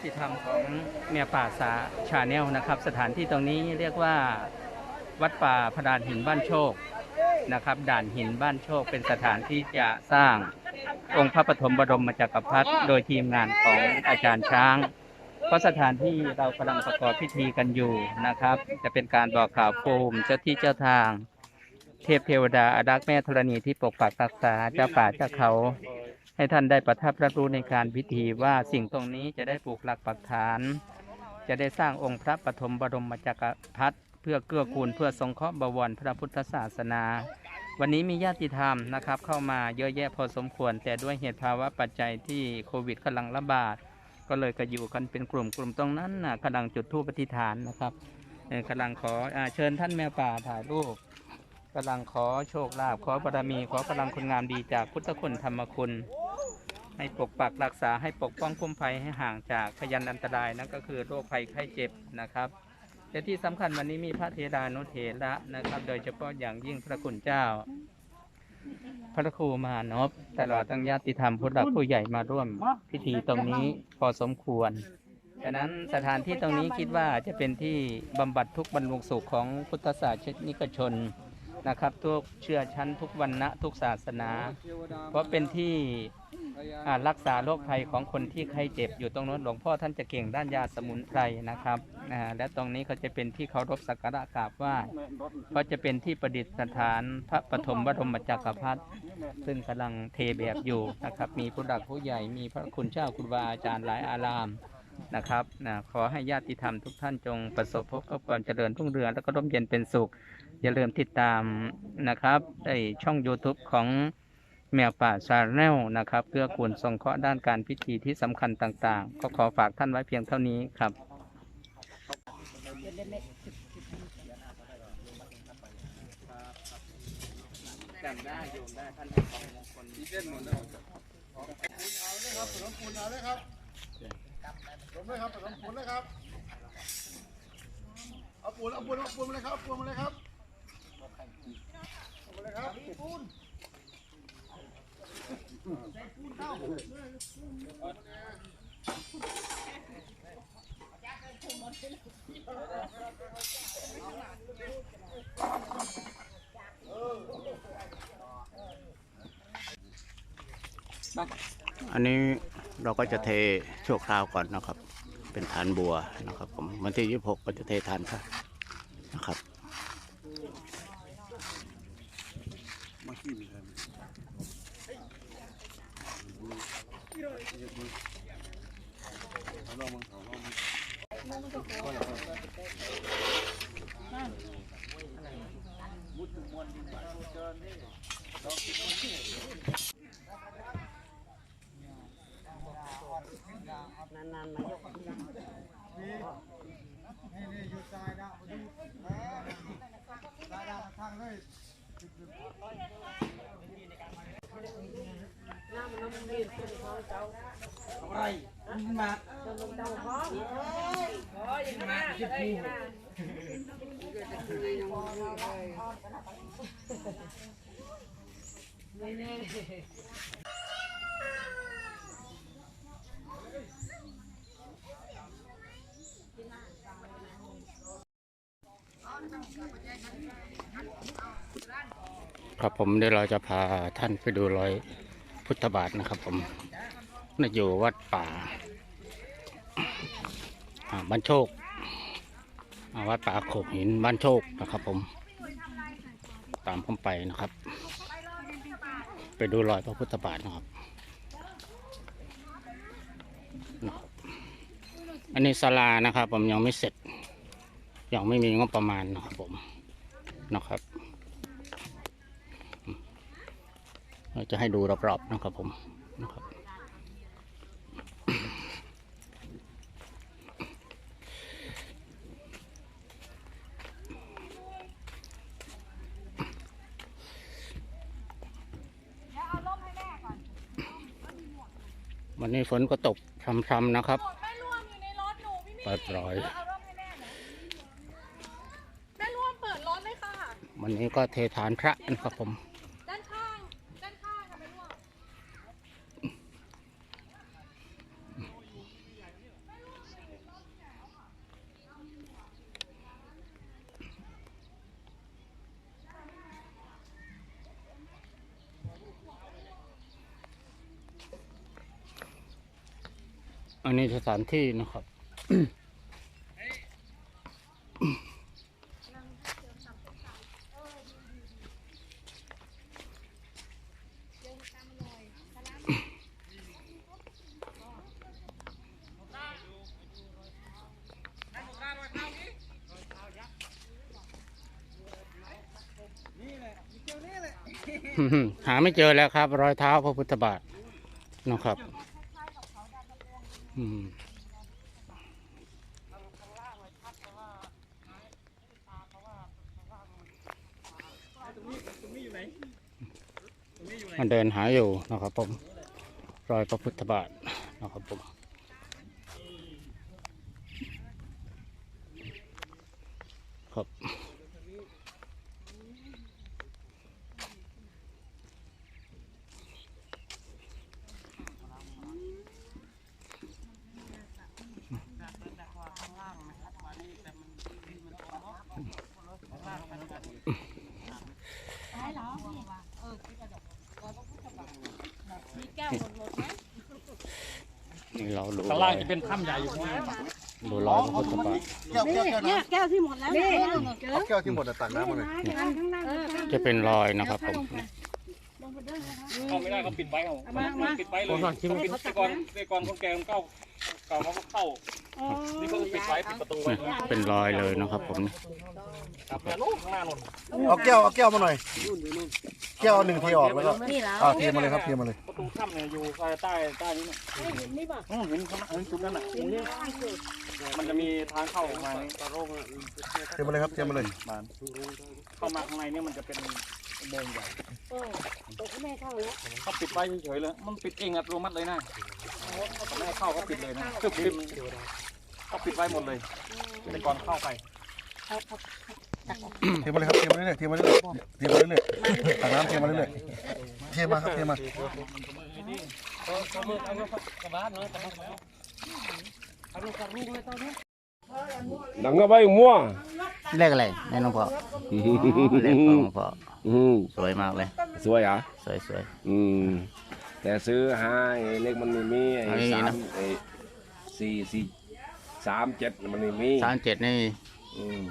ที่ทำของเมียป่าสาชาแนลนะครับ สถานที่ตรงนี้เรียกว่าวัดป่าพดานหินบ้านโชคนะครับ ด่านหินบ้านโชคเป็นสถานที่จะสร้างองค์พระปฐมบรมจักรพรรดิโดยทีมงานของอาจารย์ช้าง เพราะสถานที่เรากำลังประกอบพิธีกันอยู่นะครับ จะเป็นการบอกข่าวภูมิเจ้าที่เจ้าทาง เทพเทวดาอารักษ์แม่ธรณีที่ปกปักรักษาเจ้าป่าเจ้าเขา ให้ท่านได้ประทับรับรู้ในการพิธีว่าสิ่งตรงนี้จะได้ปลูกหลักปักฐาน จะได้สร้างองค์พระปฐมบรมจักรพรรดิเพื่อเกื้อกูลเพื่อสงเคราะห์บวรพระพุทธศาสนา วันนี้มีญาติธรรมนะครับ เข้ามาเยอะแยะพอสมควร แต่ด้วยเหตุภาวะปัจจัยที่โควิดกำลังระบาด ก็เลยก็อยู่กันเป็นกลุ่มกลุ่มตรงนั้นนะกำลังจุดธูปปฏิฐานนะครับกำลังขออเชิญท่านแม่ป่าถ่ายรูปกำลังขอโชคลาภขอบารมีขอกำลังคุณงามดีจากพุทธคุณธรรมคุณ ให้ปกปักรักษาให้ปกป้องคุ้มภัยให้ห่างจากพยันอันตรายนั่นก็คือโรคภัยไข้เจ็บนะครับแต่ที่สำคัญวันนี้มีพระเทดานุเถระนะครับ โดยเฉพาะอย่างยิ่งพระคุณเจ้า พระครูมานพตลอดทั้งญาติธรรมผู้หลักผู้ใหญ่มาร่วมพิธีตรงนี้พอสมควรฉะนั้นสถานที่ตรงนี้คิดว่าจะเป็นที่บำบัดทุกบรรลุสุขของพุทธศาสนิกชนนะครับทุกเชื้อชั้นทุกวรรณะทุกศาสนา เพราะเป็นที่ อ่ารักษาโรคภัยของคนที่ไข้เจ็บอยู่ตรงนั้นหลวงพ่อท่านจะเก่งด้านยาสมุนไพรนะครับอ่าและตรงนี้เขาจะเป็นที่เคารพสักการะกราบไหว้เพราะจะเป็นที่ประดิษฐานพระปฐมบรมจักรพรรดิซึ่งกำลังเทแบบอยู่นะครับ มีผู้หลักผู้ใหญ่มีพระคุณเจ้าคุณบาอาจารย์หลายอาราม นะครับนะขอให้ญาติธรรมทุกท่านจงประสบพบกับความเจริญรุ่งเรืองแล้วก็ร่มเย็นเป็นสุข อย่าลืมติดตามนะครับในช่อง YouTube ของ แมวป่าชาแนลนะครับเพื่อคูณทรงเคราะห์ด้านการพิธีที่สำคัญต่างๆ ก็ขอฝากท่านไว้เพียงเท่านี้ครับ จำได้โยมได้ท่านให้ของมงคลที่เด่นหมดเลยเอาเลยครับผสมปูนเอาเลยครับผสมเลยครับผสมปูนเลยครับ เอาปูนเอาปูนเอาปูนมาเลยครับเอาปูนมาเลยครับเอามาเลยครับปูน อันนี้เราก็จะเทชั่วคราวก่อนนะครับ เป็นฐานบัวนะครับผมวันที่ยี่หกก็จะเทฐานพระนะครับ นี่นี่อยู่ซ้ายดาวดูซ้ายดาวทางเลย ครับผมเดี๋ยวเราจะพาท่านไปดูรอย พุทธบาทนะครับผมน่อยู่วัดป่าบ้านโชคอวัดป่าโขกหินบ้านโชคนะครับผม ตามผมไปนะครับ ไปดูรอยพระพุทธบาทนะครับนะครับ อันนี้ศาลานะครับ ผมยังไม่เสร็จ ยังไม่มีงบประมาณนะครับผมนะครับ เรา จะให้ดูรอบๆนะครับผมนะครับวันนี้ฝนก็ตกพรำๆนะครับแม่ร่วมอยู่ในรถหนูพี่มีเปิดรอยเอาร่มให้แม่หน่อยแม่ร่วมเปิดรถเลยค่ะวันนี้ก็เทฐานพระนะครับผม ด้านข้าง ด้านข้างค่ะแม่ร่วม อันนี้สถานที่นะครับหาไม่เจอแล้วครับ รอยเท้าพระพุทธบาทนะครับ อืมมันเดินหาอยู่นะครับผม รอยพระพุทธบาทนะครับผม ครับ มีแก้วหมดๆไหม นี่ เราดูข้างรล่าองยจะเป็นถ้ำใหญ่อยู่ข้างล่างดูรอยพระพุทธบาทแก้วแก้วแก้วเนี่น้ยแก้วที่หมดแล้วนี่ำเอาแก้วที่หมดอะตักน้ำมาหน่อยจะเป็นรอยนะครับผม เข้าไม่ได้เขาปิดไว้เขาปิดไว้เลยปิดแต่ก่อนแต่ก่อนคนแก่คนเก่า เก่าเขาก็เข้า นี่เขาปิดไว้ปิดประตูไว้เนี่ยเป็นรอยเลยนะครับผม ครับแต่นู้นข้างหน้านู่นเอาแก้วเอาแก้วมาหน่อยแก้วเอาหนึ่งเทออกแล้วก็นี่เหรออ่าเทมาเลยครับเทมาเลยประตูถ้ำเนี่ยอยู่ใต้ใต้นี้เนี่ยอืมเห็นข้างหน้าเห็นจุดนั้นอะมันจะมีทางเข้าออกมานี่เทมาเลยครับเทมาเลยเข้ามาข้างในเนี่ยมันจะเป็นอุโมงค์ใหญ่เขาปิดไว้เฉยๆเลยมันปิดเองอัตโนมัติเลยนะ ไม่ให้เข้าก็ปิดเลยนะคือปิดเขาปิดไว้หมดเลยแต่ก่อนเข้าไปเทมาเลยครับเทมาเรื่อยๆเทมาเรื่อยๆเทมาเรื่อยๆตักน้ำเทมาเรื่อยๆเทมาครับเทมาดังก็ไปมั่วเลขอะไรแม่น้องพ่อเลขของหลวงพ่ออืมสวยมากเลย สวยอะสวยสวยอืม แต่ซื้อหาไอ้เลขมันไม่มีไอ้ไม่มีสามนะไอ้สี่สี่สามเจ็ดมันไม่มีสามเจ็ดนี่อืม